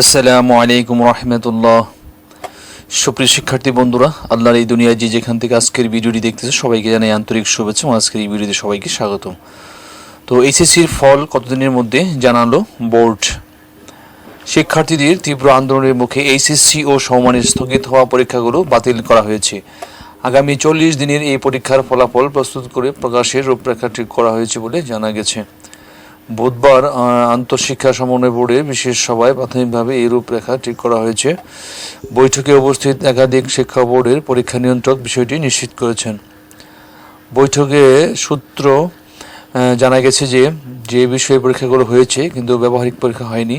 আসসালামু আলাইকুম রহমতুল্লাহ। সুপ্রিয় শিক্ষার্থী বন্ধুরা, আল্লাহর এই দুনিয়ায় যে যেখান থেকে আজকের ভিডিওটি দেখতেছে, সবাইকে জানাই আন্তরিক শুভেচ্ছা, এবং আজকের এই ভিডিওতে সবাইকে স্বাগতম। তো এইচএসসির ফল কতদিনের মধ্যে জানালো বোর্ড? শিক্ষার্থীদের তীব্র আন্দোলনের মুখে এইচএসসি ও সমমানের স্থগিত হওয়া পরীক্ষাগুলো বাতিল করা হয়েছে। আগামী চল্লিশ দিনের এই পরীক্ষার ফলাফল প্রস্তুত করে প্রকাশের রূপরেখা ঠিক করা হয়েছে বলে জানা গেছে। বুধবার আন্তঃশিক্ষা সমন্বয় বোর্ডে বিশেষ সভায় প্রাথমিকভাবে এই রূপরেখা ঠিক করা হয়েছে। বৈঠকে উপস্থিত একাধিক শিক্ষা বোর্ডের পরীক্ষা নিয়ন্ত্রক বিষয়টি নিশ্চিত করেছেন। বৈঠকে সূত্র জানা গেছে যে যে বিষয়ে পরীক্ষাগুলো হয়েছে কিন্তু ব্যবহারিক পরীক্ষা হয়নি,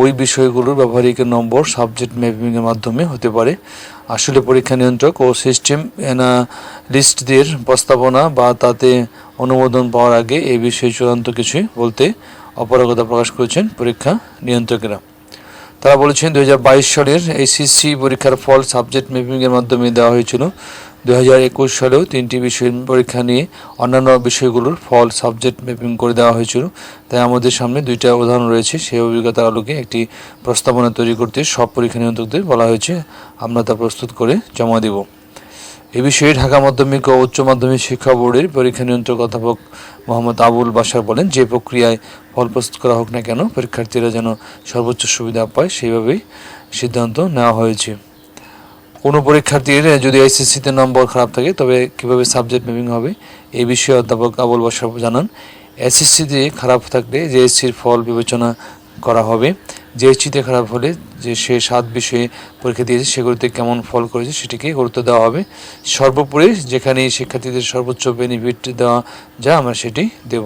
ওই বিষয়গুলোর ব্যবহারিকের নম্বর সাবজেক্ট ম্যাপিংয়ের মাধ্যমে হতে পারে। আসলে পরীক্ষা নিয়ন্ত্রক ও সিস্টেম অ্যানালিস্টদের প্রস্তাবনা বা তাতে অনুমোদন পাওয়ার আগে এই বিষয়ে চূড়ান্ত কিছুই বলতে অপারগতা প্রকাশ করেছেন পরীক্ষা নিয়ন্ত্রকেরা। তারা বলেছেন দু হাজার বাইশ সালের এইচএসসি পরীক্ষার ফল সাবজেক্ট ম্যাপিংয়ের মাধ্যমে দেওয়া হয়েছিল। দু হাজার একুশ সালেও তিনটি বিষয়ের পরীক্ষা নিয়ে অন্যান্য বিষয়গুলোর ফল সাবজেক্ট ম্যাপিং করে দেওয়া হয়েছিল। তাই আমাদের সামনে দুইটা উদাহরণ রয়েছে। সেই অভিজ্ঞতার আলোকে একটি প্রস্তাবনা তৈরি করতে সব পরীক্ষা নিয়ন্ত্রকদের বলা হয়েছে। আমরা তা প্রস্তুত করে জমা দেব। এ বিষয়ে ঢাকা মাধ্যমিক ও উচ্চ মাধ্যমিক শিক্ষা বোর্ডের পরীক্ষা নিয়ন্ত্রক অধ্যাপক মোহাম্মদ আবুল বাসার বলেন, যে প্রক্রিয়ায় ফল প্রস্তুত করা হোক না কেন, পরীক্ষার্থীরা যেন সর্বোচ্চ সুবিধা পায়, সেইভাবেই সিদ্ধান্ত নেওয়া হয়েছে। কোনো পরীক্ষার্থীর যদি আইসিসিতে নম্বর খারাপ থাকে, তবে কীভাবে সাবজেক্ট ম্যাপিং হবে এই বিষয়ে অধ্যাপক আবুল বাসার জানান এসএসসিতে খারাপ থাকলে জেএসসির ফল বিবেচনা করা হবে জেএসসিতে খারাপ হলে, যে সে সাত বিষয়ে পরীক্ষা দিয়েছে সেগুলোতে কেমন ফল করেছে, সেটিকে গুরুত্ব দেওয়া হবে। সর্বোপরি যেখানে শিক্ষার্থীদের সর্বোচ্চ বেনিফিট দেওয়া যায় আমরা সেটি দেব।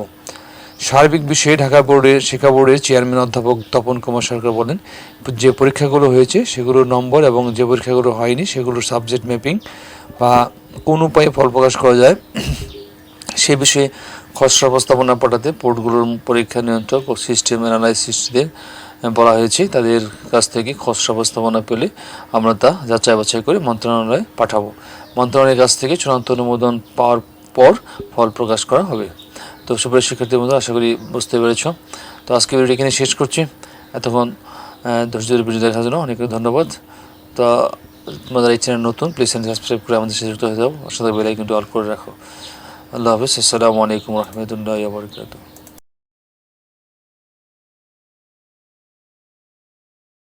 সার্বিক বিষয়ে ঢাকা বোর্ডের শিক্ষা বোর্ডের চেয়ারম্যান অধ্যাপক তপন কুমার সরকার বলেন, যে পরীক্ষাগুলো হয়েছে, সেগুলোর নম্বর এবং যে পরীক্ষাগুলো হয়নি, সেগুলোর সাবজেক্ট ম্যাপিং বা কোন উপায়ে ফল প্রকাশ করা যায়, সে বিষয়ে খসড়া প্রস্তাবনা পাঠাতে বোর্ডগুলোর পরীক্ষা নিয়ন্ত্রক ও সিস্টেম অ্যানালাইসিসদের বলা হয়েছে, তাদের কাছ থেকে খসড়া প্রস্তাবনা পেলে আমরা তা যাচাই বাছাই করে মন্ত্রণালয়ে পাঠাবো। মন্ত্রণালয়ের কাছ থেকে চূড়ান্ত অনুমোদন পাওয়ার পর ফল প্রকাশ করা হবে। তো সুপ্রিয় শিক্ষার্থীর মধ্যে আশা করি বুঝতে পেরেছ। তো আজকে ভিডিওটি এখানে শেষ করছি। এতক্ষণ ধৈর্য ধরে ভিডিও দেখার জন্য অনেক ধন্যবাদ। তো, তোমাদের এই চ্যানেল নতুন প্লিজ চ্যানেল সাবস্ক্রাইব করে আমাদের সাথে যুক্ত হয়ে যাও। সাথে বেলাইকনটি অল করে রাখো। আল্লাহ হাফিজ। আসসালামু আলাইকুম রহমতুল্লাহ বরকাতুহ।